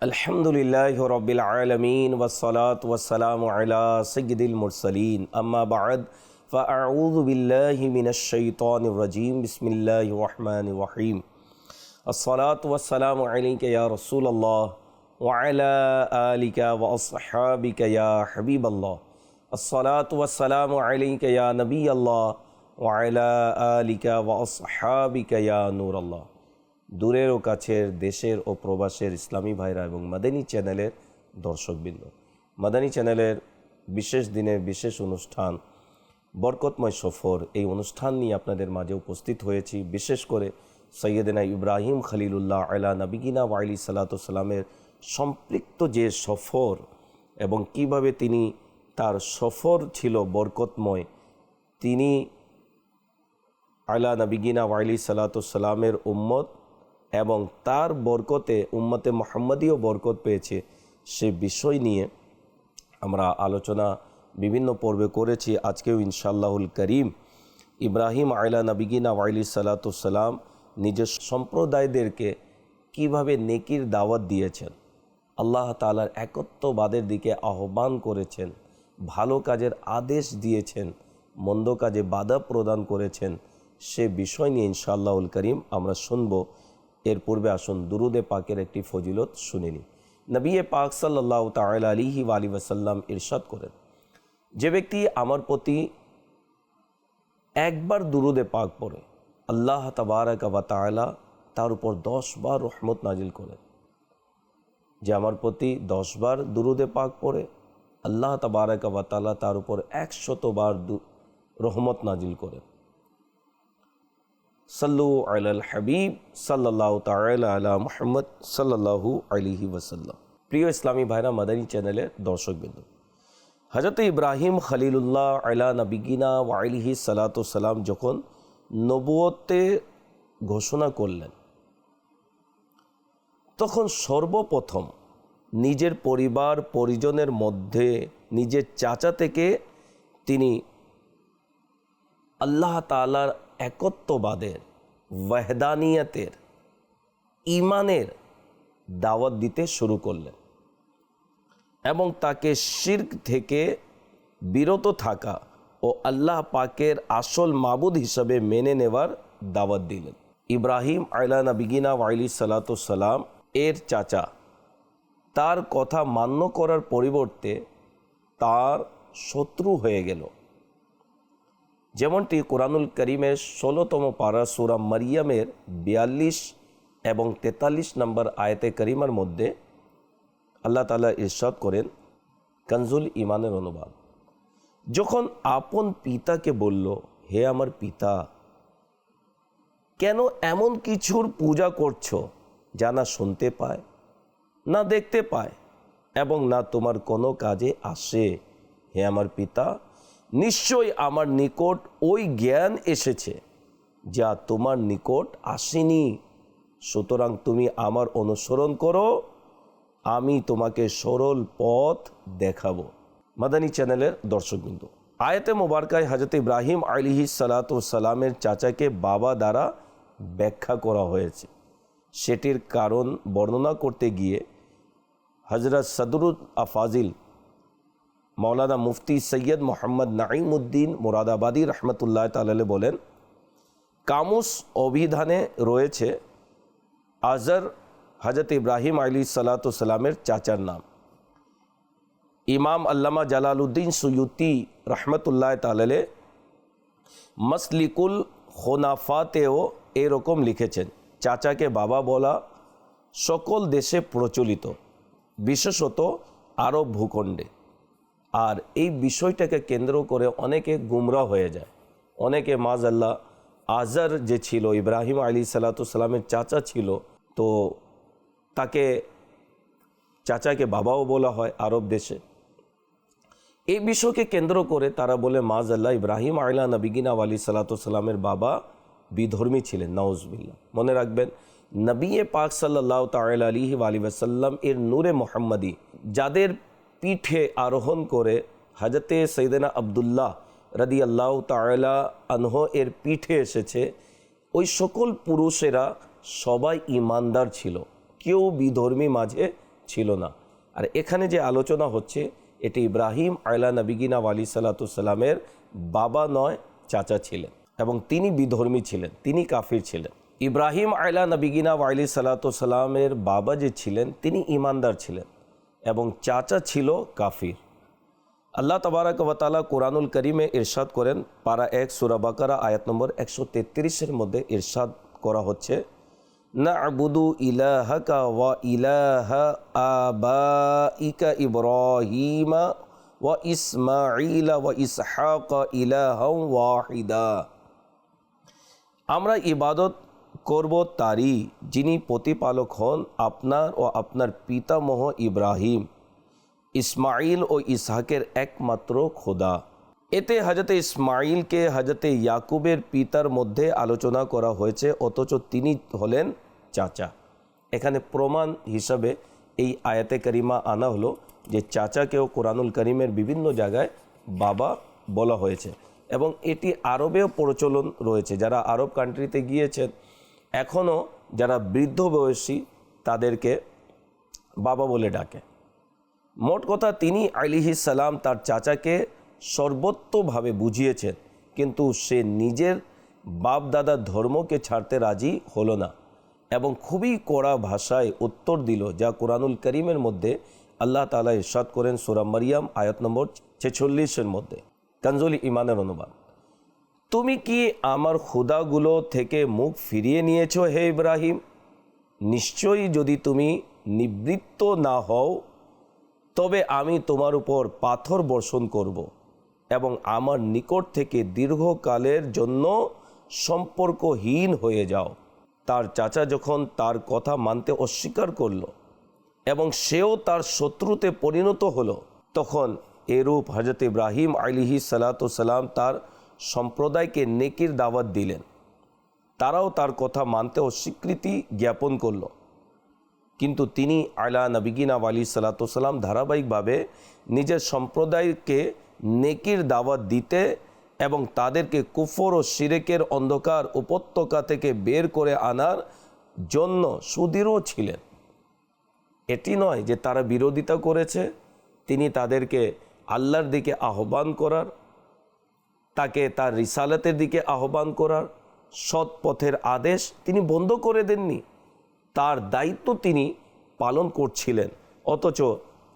الحمد للہ رب العالمین والصلاة والسلام علی سید المرسلین. اما بعد، فاعوذ باللہ من الشیطان الرجیم، بسم اللہ الرحمن الرحیم. الصلاة والسلام علیک یا رسول اللہ، وعلی آلک واصحابک یا حبیب اللہ. الصلاة والسلام علیک یا نبی اللہ، وعلی آلک واصحابک یا نور اللہ. দূরের ও কাছের দেশের ও প্রবাসের ইসলামী ভাইরা এবং মাদানী চ্যানেলের দর্শকবৃন্দ। মাদানী চ্যানেলের বিশেষ দিনের বিশেষ অনুষ্ঠান, বরকতময় সফর, এই অনুষ্ঠান নিয়ে আপনাদের মাঝে উপস্থিত হয়েছি। বিশেষ করে সৈয়দেনা ইব্রাহিম খলিলুল্লাহ আলা নবিগিনা ওয়াইলি সালাতামের সম্পৃক্ত যে সফর এবং কীভাবে তিনি তার সফর ছিল বরকতময়, তিনি আলা নবিগিনা ওয়াইলি সালাতামের উম্মত এবং তার বরকতে উম্মতে মোহাম্মদীয় বরকত পেয়েছে। সে বিষয় নিয়ে আমরা আলোচনা বিভিন্ন পর্বে করেছি। আজকেও ইনশাল্লাহুল করিম। ইব্রাহিম আয়লা নবিগিনা ওয়াইলি সালাতাম নিজের সম্প্রদায়দেরকে কীভাবে নেকির দাওয়াত দিয়েছেন, আল্লাহ তালার একত্ববাদের দিকে আহ্বান করেছেন, ভালো কাজের আদেশ দিয়েছেন, মন্দ কাজে বাধা প্রদান করেছেন, সে বিষয় নিয়ে ইনশাআল্লাহুল করিম আমরা শুনব। এর পূর্বে আসুন, দুরুদে পাকের একটি ফজিলত শুনিনি। নবিয়ে পাক সাল্লাহ তাল আলিহি আলী ওয়াসাল্লাম ইরশাদ করেন, যে ব্যক্তি আমার প্রতি একবার দুরুদে পাক পড়ে, আল্লাহ তাবারাক বা তালা তার উপর দশ বার রহমত নাজিল করেন। যে আমার প্রতি দশ বার দুরুদে পাক পড়ে, আল্লাহ তাবারাক তালা তার উপর একশতবার রহমত নাজিল করেন। সাল্লু আল হাবিব সাল্লাহ তালা আলা মোহাম্মদ সাল্লাহু আলিহি ওসাল্লাম প্রিয় ইসলামী ভাইরা, মাদানী চ্যানেলের দর্শকবৃন্দ হজরত ইব্রাহিম খলিলুল্লাহ আলা নবিগিনা ওয়াইলিহি সালাতাম যখন নবুয়তে ঘোষণা করলেন, তখন সর্বপ্রথম নিজের পরিবার, পরিজনের মধ্যে নিজের চাচা থেকে তিনি আল্লাহ তালার একত্ববাদের, ওয়াহদানিয়তের ইমানের দাওয়াত দিতে শুরু করলেন এবং তাকে শির্ক থেকে বিরত থাকা ও আল্লাহ পাকের আসল মাবুদ হিসাবে মেনে নেওয়ার দাওয়াত দিলেন। ইব্রাহিম আয়লা নবিগিনা ওয়াইলি সালাতাম এর চাচা। তার কথা মান্য করার পরিবর্তে তার শত্রু হয়ে গেল। যেমনটি কোরআনুল করিমের ষোলোতম পারা সুরা মারিয়ামের বিয়াল্লিশ এবং তেতাল্লিশ নম্বর আয়তে করিমার মধ্যে আল্লাহ তালা ইরশাদ করেন, কনজুল ইমানের অনুবাদ। যখন আপন পিতাকে বলল, হে আমার পিতা, কেন এমন কিছুর পূজা করছ যা না শুনতে পায়, না দেখতে পায় এবং না তোমার কোনো কাজে আসে? হে আমার পিতা নিশ্চয়ই আমার নিকট ওই জ্ঞান এসেছে যা তোমার নিকট আসেনি। সুতরাং তুমি আমার অনুসরণ করো, আমি তোমাকে সরল পথ দেখাবো। মাদানী চ্যানেলের দর্শকবৃন্দ, আয়তে মোবারকায় হাজরত ইব্রাহিম আলিহি সালাতামের চাচাকে বাবা দ্বারা ব্যাখ্যা করা হয়েছে। সেটির কারণ বর্ণনা করতে গিয়ে হজরত সদরুল আফাজিল মৌলানা মুফতি সৈয়দ মোহাম্মদ নাইমুদ্দিন মোরাদাবাদী রহমতুল্লাহ তালে বলেন, কামুস অভিধানে রয়েছে আজর হজরত ইব্রাহিম আলী সালাতামের চাচার নাম। ইমাম আল্লামা জালালউদ্দিন সুয়ুতি রহমতুল্লাহ তালে মসলিকুল খোনাফাতেও এরকম লিখেছেন, চাচাকে বাবা বলা সকল দেশে প্রচলিত, বিশেষত আরব ভূখণ্ডে। আর এই বিষয়টাকে কেন্দ্র করে অনেকে গুমরা হয়ে যায়। অনেকে মাজ আল্লাহ আজর যে ছিল, ইব্রাহিম আলী সালাতামের চাচা ছিল, তো তাকে চাচাকে বাবাও বলা হয় আরব দেশে। এই বিষয়কে কেন্দ্র করে তারা বলে মাজ আল্লাহ ইব্রাহিম আইলা নবিগিনা আলী সালাতামের বাবা বিধর্মী ছিলেন নওয়াজবিল্লা মনে রাখবেন নবিয়ে পাক সাল্লাহ তাল আলিহি আলী ওয়াসাল্লাম এর নূরে মোহাম্মদী, যাদের পিঠে আরোহণ করে হাজরতে সৈদানা আবদুল্লাহ রদি আল্লাহ তালা আনহ এর পিঠে এসেছে। ওই সকল পুরুষেরা সবাই ইমানদার ছিল, কেউ বিধর্মী মাঝে ছিল না। আর এখানে যে আলোচনা হচ্ছে, এটি ইব্রাহিম আয়লা নবিগিনা আলী সাল্লাতুসাল্লামের বাবা নয়, চাচা ছিলেন এবং তিনি বিধর্মী ছিলেন, তিনি কাফির ছিলেন। ইব্রাহিম আয়লা নবিগিনা আলী সাল্লাতুসাল্লামের বাবা যে ছিলেন, তিনি ইমানদার ছিলেন। এবং চাচা ছিল কাফির। আল্লাহ তবারক ওয়াতালা কোরআনুল করিমে ইরশাদ করেন, পারা এক সুরা বাকারা, আয়াত নম্বর একশো তেত্রিশের মধ্যে ইরশাদ করা হচ্ছে না আবুদু ইলাহাকা ওয়া ইলাহা আবাইকা ইব্রাহিমা ওয়া ইসমাঈলা ওয়া ইসহাকা ইলাহাম ওয়াহিদা। আমরা ইবাদত করব তারই, যিনি প্রতিপালক হন আপনার ও আপনার পিতামহ ইব্রাহিম ইসমাইল ও ইসহাকের একমাত্র খোদা। এতে হজরতে ইসমাইলকে হজরতে ইয়াকুবের পিতার মধ্যে আলোচনা করা হয়েছে, অথচ তিনি হলেন চাচা। এখানে প্রমাণ হিসাবে এই আয়াতে করিমা আনা হলো যে চাচাকেও কোরআনুল করিমের বিভিন্ন জায়গায় বাবা বলা হয়েছে। এবং এটি আরবেও প্রচলন রয়েছে, যারা আরব কান্ট্রিতে গিয়েছেন এখনও যারা বৃদ্ধ বয়সী তাদেরকে বাবা বলে ডাকে। মোট কথা তিনি আলিহি সালাম তার চাচাকে সর্বত্রভাবে বুঝিয়েছেন, কিন্তু সে নিজের বাপ দাদার ধর্মকে ছাড়তে রাজি হলো না এবং খুবই কড়া ভাষায় উত্তর দিল, যা কোরআনুল করিমের মধ্যে আল্লাহ তালা ইরশাদ করেন সুরা মারিয়াম, আয়াত নম্বর ছেচল্লিশের মধ্যে। কঞ্জলি ইমানের অনুবাদ। তুমি কি আমার খুদাগুলো থেকে মুখ ফিরিয়ে নিয়েছো হে ইব্রাহিম? নিশ্চয়ই যদি তুমি নিবৃত্ত না হও, তবে আমি তোমার উপর পাথর বর্ষণ করব এবং আমার নিকট থেকে দীর্ঘকালের জন্য সম্পর্কহীন হয়ে যাও। তার চাচা যখন তার কথা মানতে অস্বীকার করল এবং সেও তার শত্রুতে পরিণত হলো, তখন এরূপ হজরত ইব্রাহিম আলিহি সালাতাম তার সম্প্রদায়কে নেকির দাওয়াত দিলেন। তারাও তার কথা মানতে অস্বীকৃতি জ্ঞাপন করল। কিন্তু তিনি আলা নবিগিনা আলী সালাতাম ধারাবাহিকভাবে নিজের সম্প্রদায়কে নেকির দাওয়াত দিতে এবং তাদেরকে কুফর ও শিরেকের অন্ধকার উপত্যকা থেকে বের করে আনার জন্য সুদৃঢ় ছিলেন। এটি নয় যে তারা বিরোধিতা করেছে, তিনি তাদেরকে আল্লাহর দিকে আহ্বান করার তাকে তার রিসালাতের দিকে আহ্বান করার সৎ পথের আদেশ তিনি বন্ধ করে দেননি। তার দায়িত্ব তিনি পালন করছিলেন। অথচ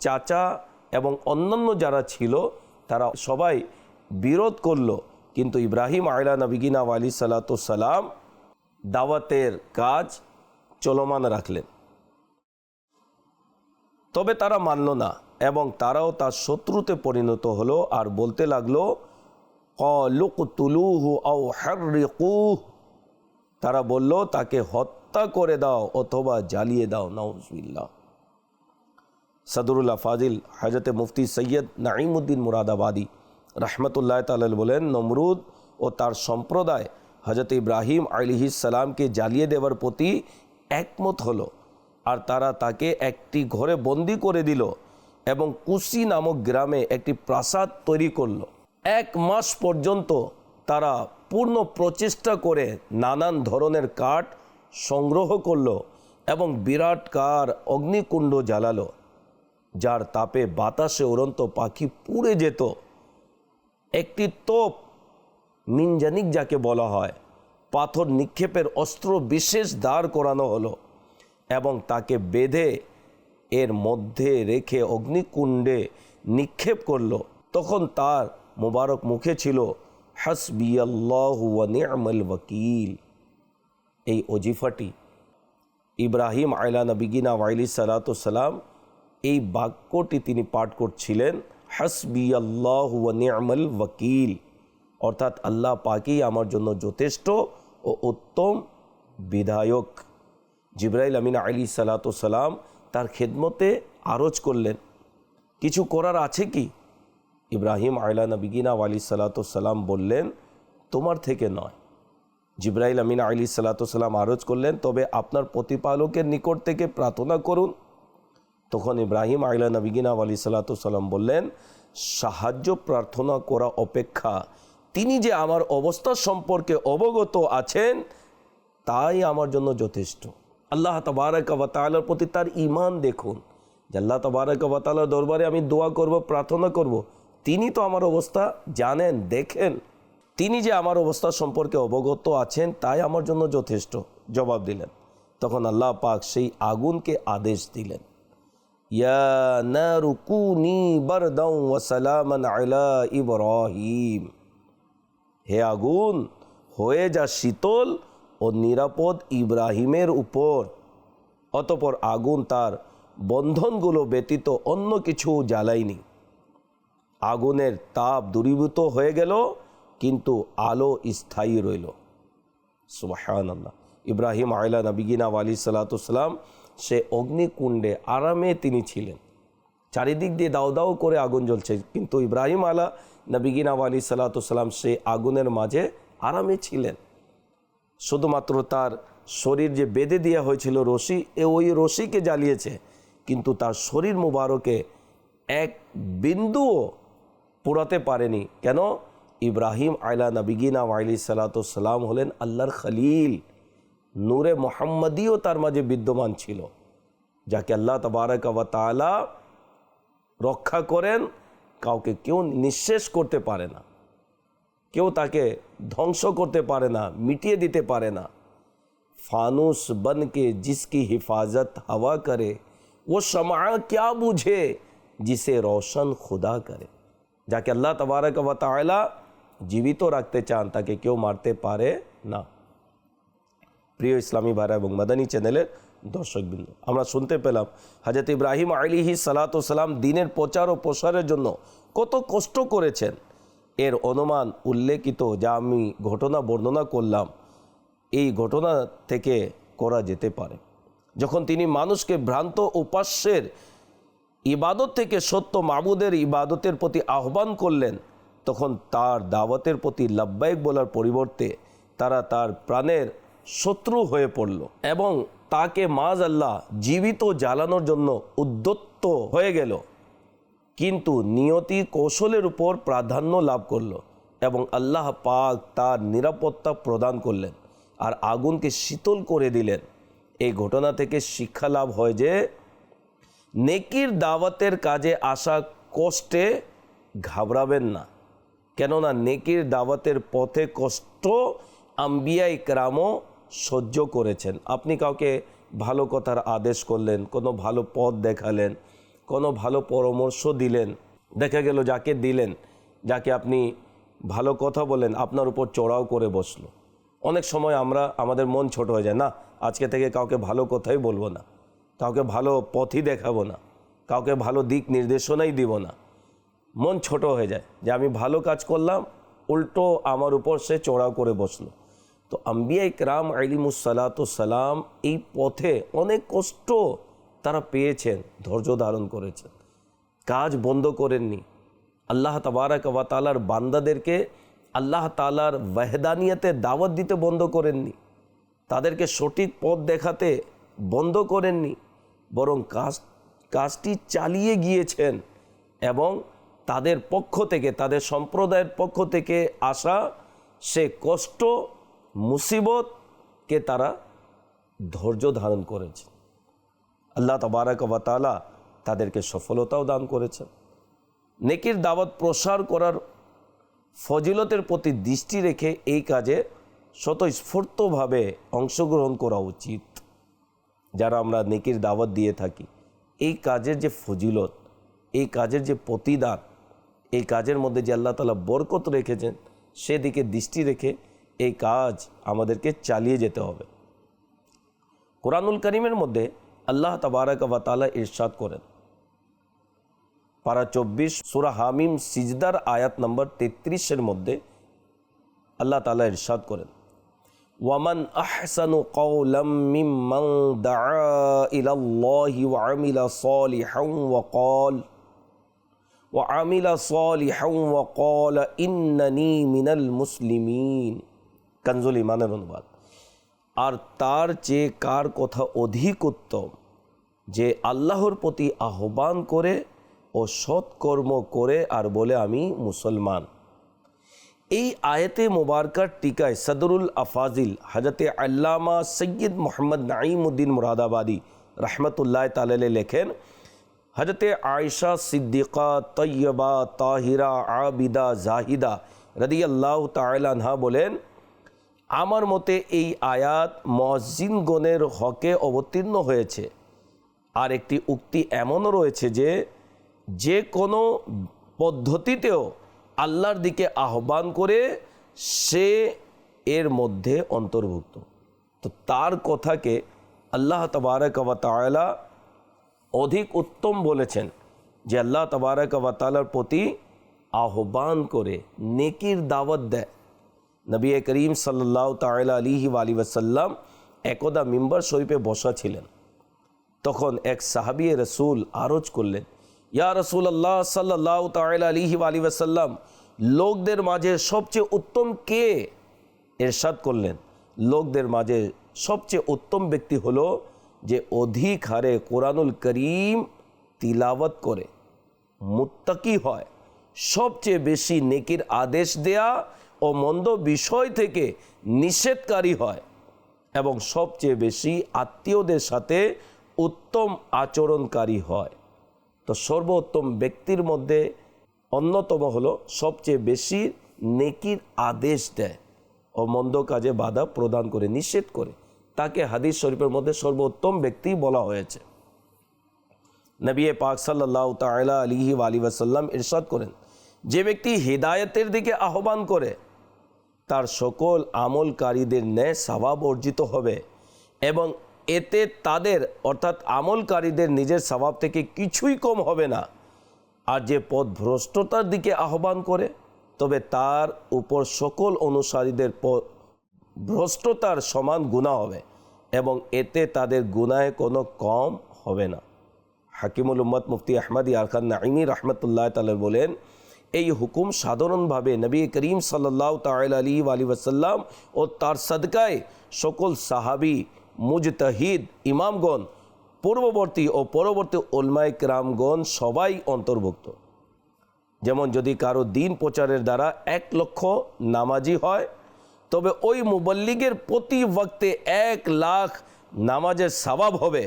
চাচা এবং অন্যান্য যারা ছিল, তারা সবাই বিরোধ করল। কিন্তু ইব্রাহিম আয়লা নবিগিনা আলী সালাতাম দাওয়াতের কাজ চলমান রাখলেন। তবে তারা মানল না এবং তারাও তার শত্রুতে পরিণত হলো। আর বলতে লাগল আও তারা বলল, তাকে হত্যা করে দাও অথবা জ্বালিয়ে দাও নওজবিল্লা সাদুরুল্লাহ ফাজিল, হজরতে মুফতি সৈয়দ নাইমুদ্দিন মুরাদাবাদী রহমতুল্লাহ তাল বলেন, নমরুদ ও তার সম্প্রদায় হজরত ইব্রাহিম সালামকে জ্বালিয়ে দেওয়ার প্রতি একমত হলো আর তারা তাকে একটি ঘরে বন্দি করে দিল এবং কুসি নামক গ্রামে একটি প্রাসাদ তৈরি করল। এক মাস পর্যন্ত তারা পূর্ণ প্রচেষ্টা করে নানান ধরনের কাঠ সংগ্রহ করল এবং বিরাট কার অগ্নিকুণ্ড জ্বালালো, যার তাপে বাতাসে উড়ন্ত পাখি পুড়ে যেত। একটি তোপ, মিনজানিক যাকে বলা হয়, পাথর নিক্ষেপের অস্ত্র বিশেষ দাঁড় করানো হলো এবং তাকে বেঁধে এর মধ্যে রেখে অগ্নিকুণ্ডে নিক্ষেপ করল। তখন তার মোবারক মুখে ছিল হাসবি আল্লাহ নিয়ামল ওয়াকিল। এই অজিফাটি ইব্রাহিম আয়লা নবিগিনা ওয়াইলি সালাতাম এই বাক্যটি তিনি পাঠ করছিলেন হাসবি আল্লাহ নিয়ামল ওয়াকিল। অর্থাৎ আল্লাহ পাকেই আমার জন্য যথেষ্ট ও উত্তম বিধায়ক। জিব্রাইল আমিন আলী সালাতাম তার খেদমতে আরজ করলেন, কিছু করার আছে কি? ইব্রাহিম আয়লা নবিগিনা আলী সালাতাম বললেন, তোমার থেকে নয়। জিব্রাইল আমিন আলী সালাতাম আরজ করলেন, তবে আপনার প্রতিপালকের নিকট থেকে প্রার্থনা করুন। তখন ইব্রাহিম আইলা নবিগিনা আলী সাল্লাতাম বললেন, সাহায্য প্রার্থনা করা অপেক্ষা। তিনি যে আমার অবস্থা সম্পর্কে অবগত আছেন, তাই আমার জন্য যথেষ্ট। আল্লাহ তবারকালার প্রতি তার ইমান দেখুন। যে আল্লাহ তবারকালার দরবারে আমি দোয়া করব, প্রার্থনা করব। তিনি তো আমার অবস্থা জানেন, দেখেন। তিনি যে আমার অবস্থা সম্পর্কে অবগত আছেন, তাই আমার জন্য যথেষ্ট, জবাব দিলেন। তখন আল্লাহ পাক সেই আগুনকে আদেশ দিলেন। ইব্রাহিম। হে আগুন, হয়ে যা শীতল ও নিরাপদ ইব্রাহিমের উপর। অতপর আগুন তার বন্ধনগুলো ব্যতীত অন্য কিছু জ্বালায়নি। আগুনের তাপ দূরীভূত হয়ে গেল, কিন্তু আলো স্থায়ী রইল। সুবাহান আল্লাহ ইব্রাহিম আয়লা নবিগিনা আলী সালাতাম সে অগ্নিকুণ্ডে আরামে তিনি ছিলেন। চারিদিক দিয়ে দাও দাও করে আগুন জ্বলছে, কিন্তু ইব্রাহিম আলা নবিগিনা আলী সালাতাম সে আগুনের মাঝে আরামে ছিলেন। শুধুমাত্র তার শরীর যে বেঁধে দেওয়া হয়েছিল রশি, এ ওই রশিকে জ্বালিয়েছে, কিন্তু তার শরীর মুবারকে এক বিন্দুও পোড়াতে পারেনি। কেন? ইব্রাহিম আইলা নবিগিনা আইলি সালাতাম হলেন আল্লাহর খলিল। নূরে মোহাম্মদীও তার মাঝে বিদ্যমান ছিল, যাকে আল্লাহ তবারক তালা রক্ষা করেন, কাউকে কেউ নিঃশেষ করতে পারে না। কেউ তাকে ধ্বংস করতে পারে না, মিটিয়ে দিতে পারে না। ফানুস বনকে জিসকি হিফাজত হওয়া করে, ও সমা ক্যা বুঝে, জিসে রোশন খুদা করে। যাকে আল্লাহ তবারক তালা জীবিত রাখতে চান, তাকে কেউ মারতে পারে না। প্রিয় ইসলামী ভাইরা এবং মাদানী চ্যানেলের দর্শকবৃন্দ, আমরা শুনতে পেলাম হাজরত ইব্রাহিম আলিহি সালাতাম দিনের প্রচার ও প্রসারের জন্য কত কষ্ট করেছেন। এর অনুমান উল্লেখিত যা আমি ঘটনা বর্ণনা করলাম, এই ঘটনা থেকে করা যেতে পারে। যখন তিনি মানুষকে ভ্রান্ত উপাস্যের ইবাদত থেকে সত্য মাবুদের ইবাদতের প্রতি আহ্বান করলেন, তখন তার দাওয়াতের প্রতি লাব্বাইক বলার পরিবর্তে তারা তার প্রাণের শত্রু হয়ে পড়ল এবং তাকে মাজ আল্লাহ জীবিত জ্বালানোর জন্য উদ্যত্ত হয়ে গেল। কিন্তু নিয়তি কৌশলের উপর প্রাধান্য লাভ করল এবং আল্লাহ পাক তার নিরাপত্তা প্রদান করলেন আর আগুনকে শীতল করে দিলেন। এই ঘটনা থেকে শিক্ষা লাভ হয় যে নেকির দাওয়াতের কাজে আসা কষ্টে ঘাবড়াবেন না। কেননা নেকির দাওয়াতের পথে কষ্ট আম্বিয়া ইকরামও সহ্য করেছেন। আপনি কাউকে ভালো কথার আদেশ করলেন, কোনো ভালো পথ দেখালেন, কোনো ভালো পরামর্শ দিলেন, দেখা গেল যাকে দিলেন, যাকে আপনি ভালো কথা বলেন আপনার উপর চড়াও করে বসল। অনেক সময় আমরা, আমাদের মন ছোট হয়ে যায়, না, আজকে থেকে কাউকে ভালো কথাই বলব না। কাউকে ভালো পথই দেখাবো না, কাউকে ভালো দিক নির্দেশনাই দিব না। মন ছোট হয়ে যায় যে আমি ভালো কাজ করলাম, উল্টো আমার উপর সে চড়াও করে বসল। তো আম্বিয়া ইকরাম সালাম এই পথে অনেক কষ্ট তারা পেয়েছেন, ধৈর্য ধারণ করেছেন। কাজ বন্ধ করেননি। আল্লাহ তবারক ওয়াতালার বান্দাদেরকে আল্লাহ তালার ওয়াহদানিয়াতে দাওয়াত দিতে বন্ধ করেননি। তাদেরকে সঠিক পথ দেখাতে বন্ধ করেননি। বরং কাজ, কাজটি চালিয়ে গিয়েছেন এবং তাদের পক্ষ থেকে, তাদের সম্প্রদায়ের পক্ষ থেকে আসা সে কষ্ট, মুসিবতকে তারা ধৈর্য ধারণ করেছে। আল্লাহ তবারক তালা তাদেরকে সফলতাও দান করেছেন। নেকির দাওয়াত প্রসার করার ফজিলতের প্রতি দৃষ্টি রেখে এই কাজে স্বতঃস্ফূর্তভাবে অংশগ্রহণ করা উচিত। যারা আমরা নেকির দাওয়াত দিয়ে থাকি, এই কাজের যে ফজিলত, এই কাজের যে প্রতিদান, এই কাজের মধ্যে যে আল্লাহ তালা বরকত রেখেছেন, সেদিকে দৃষ্টি রেখে এই কাজ আমাদেরকে চালিয়ে যেতে হবে। কোরআনুল করিমের মধ্যে আল্লাহ তবারক তালা ইরশাদ করেন। পারা চব্বিশ সুরা হামিম সিজদার আয়াত নম্বর তেত্রিশের মধ্যে আল্লাহ তালা ইরশাদ করেন। ওয়ামান আহসানু কওলাম মিম্মান দাআ ইলাল্লাহি ওয়া আমিলা সালিহান ওয়া ক্বাল ওয়া আমিলা সালিহান ওয়া ক্বাল ইন্নানি মিনাল মুসলিমিন আর তার চেয়ে কার কথা অধিক উত্তম? যে আল্লাহর প্রতি আহ্বান করে ও সৎকর্ম করে আর বলে আমি মুসলমান। এই আয়তে মোবারকার টিকায় সদরুল আফাজিল হজরতে আল্লামা সৈয়দ মোহাম্মদ নাঈমুদ্দিন মুরাদাবাদী রহমতুল্লাহ তালে লেখেন হজরতে আয়সা সিদ্দিকা, তৈয়বা, তাহিরা, আবিদা, জাহিদা রদি আল্লাহ তালানহা বলেন, আমার মতে এই আয়াত মসজিদগণের হকে অবতীর্ণ হয়েছে। আর একটি উক্তি এমনও রয়েছে যে যে কোনো পদ্ধতিতেও আল্লাহর দিকে আহ্বান করে সে এর মধ্যে অন্তর্ভুক্ত। তো তার কথাকে আল্লাহ তবারক তাআলা অধিক উত্তম বলেছেন যে আল্লাহ তবারক ওয়া তাআলার প্রতি আহ্বান করে, নেকির দাওয়াত দেয়। নবী করিম সাল্লাহ তাআলা আলিহি আলী ওয়াসাল্লাম একদা মিম্বার শরীফে বসা ছিলেন। তখন এক সাহাবি রসুল আরজ করলেন ইয়া রসুল আল্লাহ সাল্লাহ তাল আলিহি আলী ওয়াসাল্লাম, লোকদের মাঝে সবচেয়ে উত্তম কে এরশাদ করলেন? লোকদের মাঝে সবচেয়ে উত্তম ব্যক্তি হলো যে অধিক হারে কোরআনুল করিম তিলাওয়াত করে, মুত্তাকি হয়, সবচেয়ে বেশি নেকির আদেশ দেয়া ও মন্দ বিষয় থেকে নিষেধকারী হয় এবং সবচেয়ে বেশি আত্মীয়দের সাথে উত্তম আচরণকারী হয়। তো সর্বোত্তম ব্যক্তির মধ্যে অন্যতম হলো সবচেয়ে বেশি নেকির আদেশ দেয় ও মন্দ কাজে বাধা প্রদান করে, নিষেধ করে। তাকে হাদিস শরীফের মধ্যে সর্বোত্তম ব্যক্তি বলা হয়েছে। নবী পাক সাল্লাহ তালা আলিহি আলী ওয়াসাল্লাম ইরশাদ করেন, যে ব্যক্তি হৃদায়তের দিকে আহ্বান করে, তার সকল আমলকারীদের ন্যায় স্বভাব অর্জিত হবে এবং এতে তাদের, অর্থাৎ আমলকারীদের নিজের স্বভাব থেকে কিছুই কম হবে না। আর যে পথ ভ্রষ্টতার দিকে আহ্বান করে, তবে তার উপর সকল অনুসারীদের ভ্রষ্টতার সমান গুণা হবে এবং এতে তাদের গুনায় কোনো কম হবে না। হাকিমুল উম্মত মুফতি আহমদ ইয়ারখান নাইমি রহমতুল্লাহ তাল বলেন, এই হুকুম সাধারণভাবে নবী করিম সাল্লাহ তাল আলী আলী ওয়াসাল্লাম ও তার সদকায় সকল সাহাবি মুজতাহিদ, ইমামগণ, পূর্ববর্তী ও পরবর্তী ওলমায় ক্রামগণ সবাই অন্তর্ভুক্ত। যেমন যদি কারও দিন প্রচারের দ্বারা এক লক্ষ নামাজি হয়, তবে ওই মুবল্লিগের প্রতি ওয়াক্তে এক লাখ নামাজের সবাব হবে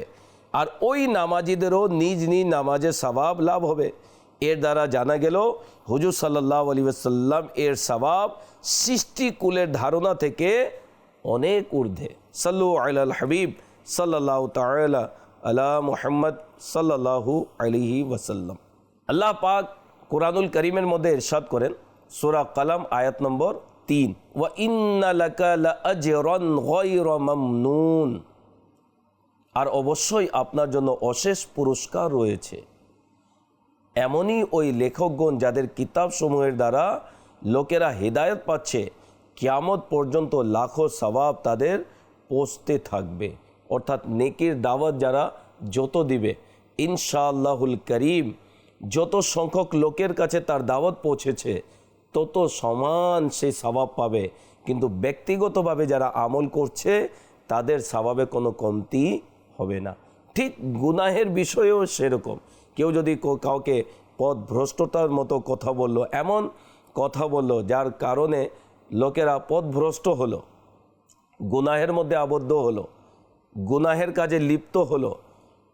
আর ওই নামাজিদেরও নিজ নিজ নামাজের সবাব লাভ হবে। এর দ্বারা জানা গেল, হুজুর সাল্লাহ আলী সাল্লাম এর সবাব সৃষ্টিকুলের ধারণা থেকে অনেক ঊর্ধ্বে। সাল্লু আল হাবিব সাল্লাহ তালা আলা মুহাম্মদ সাল্লাহু আলিহি ওয়াসাল্লাম। আল্লাহ পাক কোরআনুল করিমের মধ্যে ইরশাদ করেন, সূরা কালাম, আয়াত নম্বর তিন। ওয়া আর অবশ্যই আপনার জন্য অশেষ পুরস্কার রয়েছে। এমনই ওই লেখকগণ যাদের কিতাবসমূহের দ্বারা লোকেরা হেদায়ত পাচ্ছে কিয়ামত পর্যন্ত লাখো সবাব তাদের পৌঁছতে থাকবে। অর্থাৎ নেকির দাওয়াত যারা যত দিবে, ইনশাআল্লাহুল করিম, যত সংখ্যক লোকের কাছে তার দাওয়াত পৌঁছেছে, তত সমান সেই স্বভাব পাবে। কিন্তু ব্যক্তিগতভাবে যারা আমল করছে, তাদের স্বভাবে কোনো কমতি হবে না। ঠিক গুনাহের বিষয়েও সেরকম। কেউ যদি কাউকে পথ ভ্রষ্টতার মতো কথা বলল, এমন কথা বলল যার কারণে লোকেরা পথভ্রষ্ট হলো, গুনাহের মধ্যে আবদ্ধ হলো, গুনাহের কাজে লিপ্ত হলো।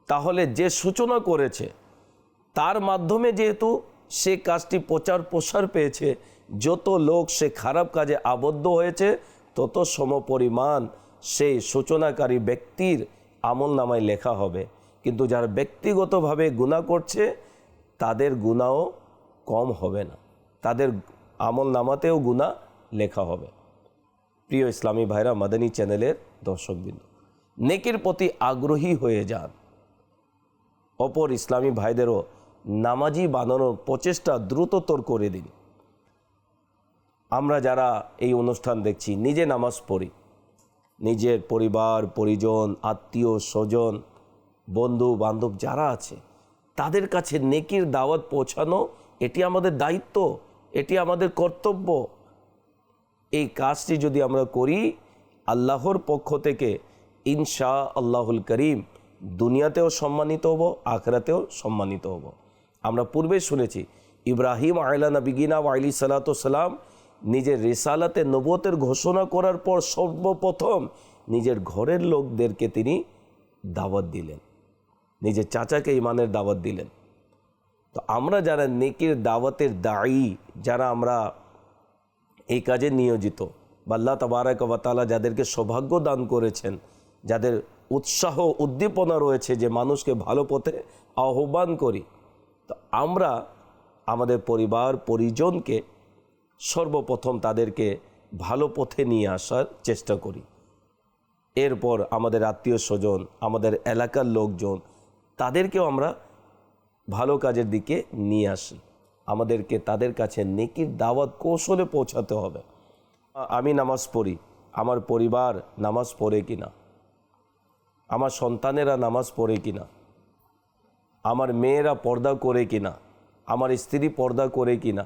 তাহলে যে সূচনা করেছে, তার মাধ্যমে যেহেতু সে কাজটি প্রচার প্রসার পেয়েছে, যত লোক সে খারাপ কাজে আবদ্ধ হয়েছে, তত সমপরিমাণ সেই সূচনাকারী ব্যক্তির আমল নামায় লেখা হবে। কিন্তু যারা ব্যক্তিগতভাবে গুণা করছে, তাদের গুণাও কম হবে না। তাদের আমল নামাতেও গুণা লেখা হবে। প্রিয় ইসলামী ভাইরা, মাদানী চ্যানেলের দর্শকবৃন্দ, নেকির প্রতি আগ্রহী হয়ে যান। অপর ইসলামী ভাইদেরও নামাজি বানানোর প্রচেষ্টা দ্রুততর করে দিন। আমরা যারা এই অনুষ্ঠান দেখছি, নিজে নামাজ পড়ি। নিজের পরিবার, পরিজন, আত্মীয়, স্বজন, বন্ধু, বান্ধব যারা আছে, তাদের কাছে নেকির দাওয়াত পৌঁছানো, এটি আমাদের দায়িত্ব, এটি আমাদের কর্তব্য। এই কাজটি যদি আমরা করি, আল্লাহর পক্ষ থেকে ইনশা আল্লাহুল করিম দুনিয়াতেও সম্মানিত হব, আখরাতেও সম্মানিত হব। আমরা পূর্বে শুনেছি, ইব্রাহিম আয়লা নবিগিনা আইলি সালাতাম নিজের রেসালাতে নবতের ঘোষণা করার পর সর্বপ্রথম নিজের ঘরের লোকদেরকে তিনি দাওয়াত দিলেন। নিজের চাচাকে ইমানের দাওয়াত দিলেন। তো আমরা যারা নেকির দাওয়াতের দায়ী, যারা আমরা এই কাজে নিয়োজিত। বা আল্লাহ তবারক তালা যাদেরকে সৌভাগ্য দান করেছেন, যাদের উৎসাহ উদ্দীপনা রয়েছে যে মানুষকে ভালো পথে আহ্বান করি, তো আমরা আমাদের পরিবার, পরিজনকে সর্বপ্রথম তাদেরকে ভালো পথে নিয়ে আসার চেষ্টা করি। এরপর আমাদের আত্মীয় স্বজন, আমাদের এলাকার লোকজন, তাদেরকেও আমরা ভালো কাজের দিকে নিয়ে আসি। আমাদেরকে তাদের কাছে নেকির দাওয়াত কৌশলে পৌঁছাতে হবে। আমি নামাজ পড়ি। আমার পরিবার নামাজ পড়ে কিনা? আমার সন্তানেরা নামাজ পড়ে কিনা? আমার মেয়েরা পর্দা করে কিনা? আমার স্ত্রী পর্দা করে কিনা?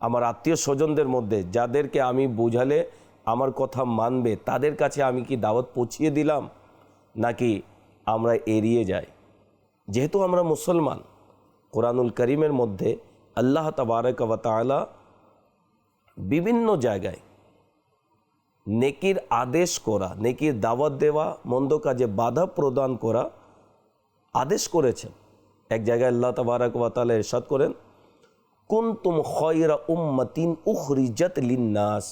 আমার আত্মীয় স্বজনদের মধ্যে যাদেরকে আমি বোঝালে আমার কথা মানবে, তাদের কাছে আমি কি দাওয়াত পৌঁছিয়ে দিলাম? নাকি আমরা এড়িয়ে যাই? যেহেতু আমরা মুসলমান, কোরআনুল করিমের মধ্যে আল্লাহ তবারক তালা বিভিন্ন জায়গায় নেকির আদেশ করা, নেকির দাওয়াত দেওয়া, মন্দ কাজে বাধা প্রদান করা আদেশ করেছেন। এক জায়গায় আল্লাহ তবারক তালা এরশাদ করেন, কুনতুম খয়রা উম্মাতিন উখরিজাত লিন্নাস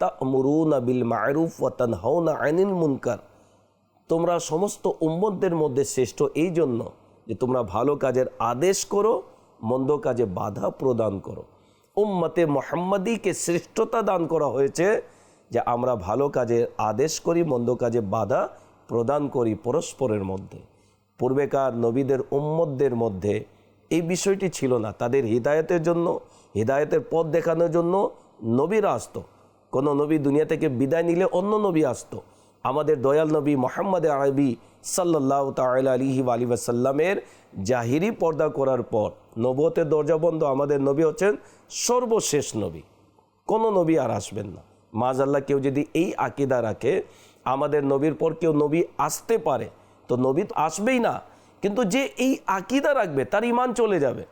তা তা'মুরুনা বিল মা'রুফ ওয়া তানহাউনা আনিল মুনকার। তোমরা সমস্ত উম্মতদের মধ্যে শ্রেষ্ঠ এই জন্য যে তোমরা ভালো কাজের আদেশ করো মন্দ কাজে বাধা প্রদান করো। উম্মতে মোহাম্মদীকে শ্রেষ্ঠতা দান করা হয়েছে যে আমরা ভালো কাজে আদেশ করি, মন্দ কাজে বাধা প্রদান করি পরস্পরের মধ্যে। পূর্বেকার নবীদের উম্মতদের মধ্যে এই বিষয়টি ছিল না। তাদের হৃদায়তের জন্য, হৃদায়তের পথ দেখানোর জন্য নবীরা আসতো। কোনো নবী দুনিয়া থেকে বিদায় নিলে অন্য নবী আসতো। আমাদের দয়াল নবী মোহাম্মদ আরবি সাল্লাহ তাল আলিহি আলী ওয়াসাল্লামের জাহিরি পর্দা করার পর নবতের দরজা বন্ধ আমাদের নবী হচ্ছেন সর্বশেষ নবী। কোনো নবী আর আসবেন না। মাজ আল্লাহ কেউ যদি এই আকিদা রাখে, আমাদের নবীর পর কেউ নবী আসতে পারে, তো নবী তো আসবেই না। কিন্তু যে এই আকিদা রাখবে, তার ইমান চলে যাবে।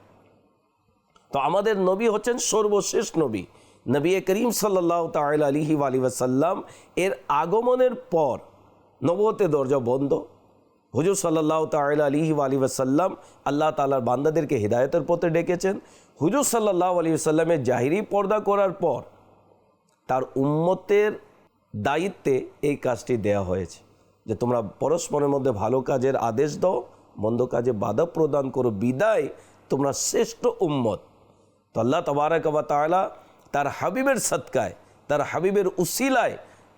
তো আমাদের নবী হচ্ছেন সর্বশেষ নবী। নবী করিম সাল্লাহ তাল আলিহি আলী ওয়াসাল্লাম এর আগমনের পর নবতে দরজা বন্ধ। হুজুর সাল্লাহ তাল আলিহি আলী ওয়াসাল্লাম আল্লাহ তালার বান্দাদেরকে হৃদায়তের পথে ডেকেছেন। হুজুর সাল্লাহ আলী সাল্লামের জাহিরি পর্দা করার পর তার উম্মতের দায়িত্বে এই কাজটি দেয়া হয়েছে যে তোমরা পরস্পরের মধ্যে ভালো কাজের আদেশ দাও, মন্দ কাজে বাধা প্রদান করো, বিদায় তোমরা শ্রেষ্ঠ উম্মত। তো আল্লাহ তবারক তালা তার হাবিবের সৎকায় তার হাবিবের উসিলায়,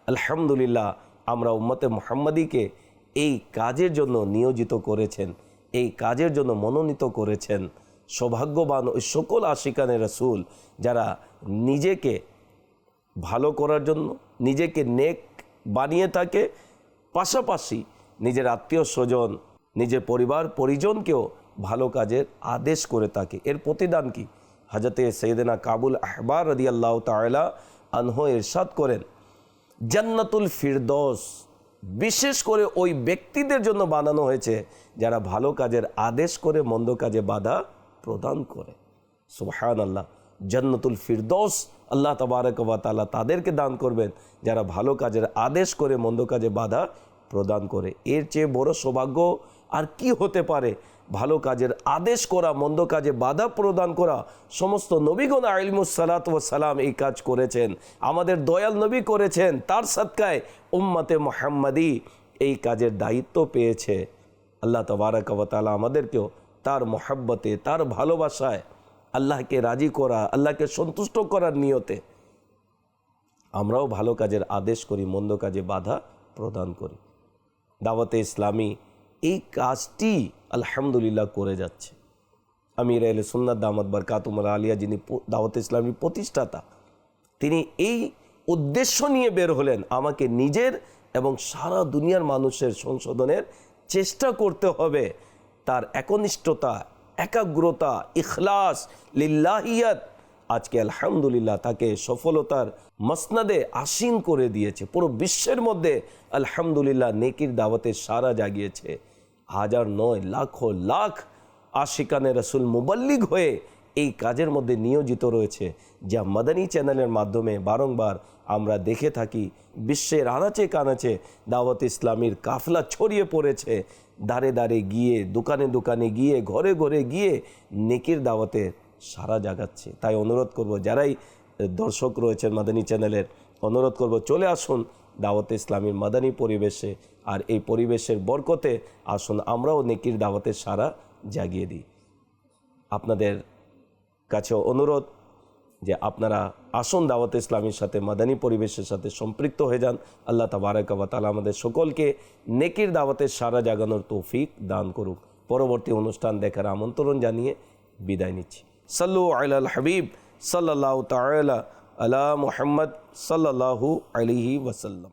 আলহামদুলিল্লাহ, আমরা উম্মতে মোহাম্মদীকে এই কাজের জন্য নিয়োজিত করেছেন, এই কাজের জন্য মনোনীত করেছেন। সৌভাগ্যবান ওই সকল আশিকানের রসুল যারা নিজেকে ভালো করার জন্য, নিজেকে নেক বানিয়ে থাকে, পাশাপাশি নিজের আত্মীয় স্বজন, নিজের পরিবার, পরিজনকেও ভালো কাজের আদেশ করে থাকে। এর প্রতিদান কি? হাজরতে সৈয়দনা কাবুল আহবার রদি আল্লাহ তালা আনহ এরশাদ করেন, জান্নাতুল ফিরদোস বিশেষ করে ওই ব্যক্তিদের জন্য বানানো হয়েছে যারা ভালো কাজের আদেশ করে, মন্দ কাজে বাধা প্রদান করে। সুবহান আল্লাহ জান্নাতুল ফিরদৌস আল্লাহ তবারক তালা তাদেরকে দান করবেন যারা ভালো কাজের আদেশ করে, মন্দ কাজে বাধা প্রদান করে। এর চেয়ে বড় সৌভাগ্য আর কি হতে পারে ভালো কাজের আদেশ করা, মন্দ কাজে বাধা প্রদান করা, সমস্ত নবীগণ আলিমুসালাত সালাম এই কাজ করেছেন। আমাদের দয়াল নবী করেছেন, তার সৎকায় উম্মতে মোহাম্মদী এই কাজের দায়িত্ব পেয়েছে। আল্লাহ তবারকতালা আমাদেরকেও তার মোহাব্বতে, তার ভালোবাসায় আল্লাহকে রাজি করা, আল্লাহকে সন্তুষ্ট করার নিয়তে আমরাও ভালো কাজের আদেশ করি, মন্দ কাজে বাধা প্রদান করি। দাওয়াতে ইসলামী এই কাজটি আলহামদুলিল্লাহ করে যাচ্ছে। আমির আল সুন্নাত দামাদ বারকাতুমার আলিয়া যিনি দাওয়াত ইসলামীর প্রতিষ্ঠাতা, তিনি এই উদ্দেশ্য নিয়ে বের হলেন আমাকে নিজের এবং সারা দুনিয়ার মানুষের সংশোধনের চেষ্টা করতে হবে। তার একনিষ্ঠতা, একাগ্রতা, ইখলাস, লিল্লাহিয়াত আজকে আলহামদুলিল্লাহ তাকে সফলতার মসনাদে আসীন করে দিয়েছে। পুরো বিশ্বের মধ্যে আলহামদুলিল্লাহ নেকির দাওয়াতে সারা জাগিয়েছে। হাজার নয় লাখো লাখ আশিকানে রসুল মুবাল্লিগ হয়ে এই কাজের মধ্যে নিয়োজিত রয়েছে, যা মাদানী চ্যানেলের মাধ্যমে বারংবার আমরা দেখে থাকি। বিশ্বের আনাচে কানাচে দাওয়াত ইসলামীর কাফলা ছড়িয়ে পড়েছে। দাঁড়ে দাঁড়ে গিয়ে, দোকানে দোকানে গিয়ে, ঘরে ঘরে গিয়ে নেকির দাওয়াতে সারা জাগাচ্ছে। তাই অনুরোধ করব, যারাই দর্শক রয়েছেন মাদানী চ্যানেলের, অনুরোধ করব, চলে আসুন দাওয়াতে ইসলামীর মাদানী পরিবেশে আর এই পরিবেশের বরকতে আসুন আমরাও নেকির দাওয়াতের সারা জাগিয়ে দিই। আপনাদের কাছে অনুরোধ যে আপনারা আসুন দাওয়াত ইসলামীর সাথে, মাদানী পরিবেশের সাথে সম্পৃক্ত হয়ে যান। আল্লাহ তাবারাকাবা তালা আমাদের সকলকে নেকির দাওয়াতের সারা জাগানোর তৌফিক দান করুক। পরবর্তী অনুষ্ঠান দেখার আমন্ত্রণ জানিয়ে বিদায় নিচ্ছি। সাল্লু আলাল হাবিব সাল্লাহ তালা আলা মুহাম্মদ সাল্লাহু আলিহি ওয়াসাল্লাম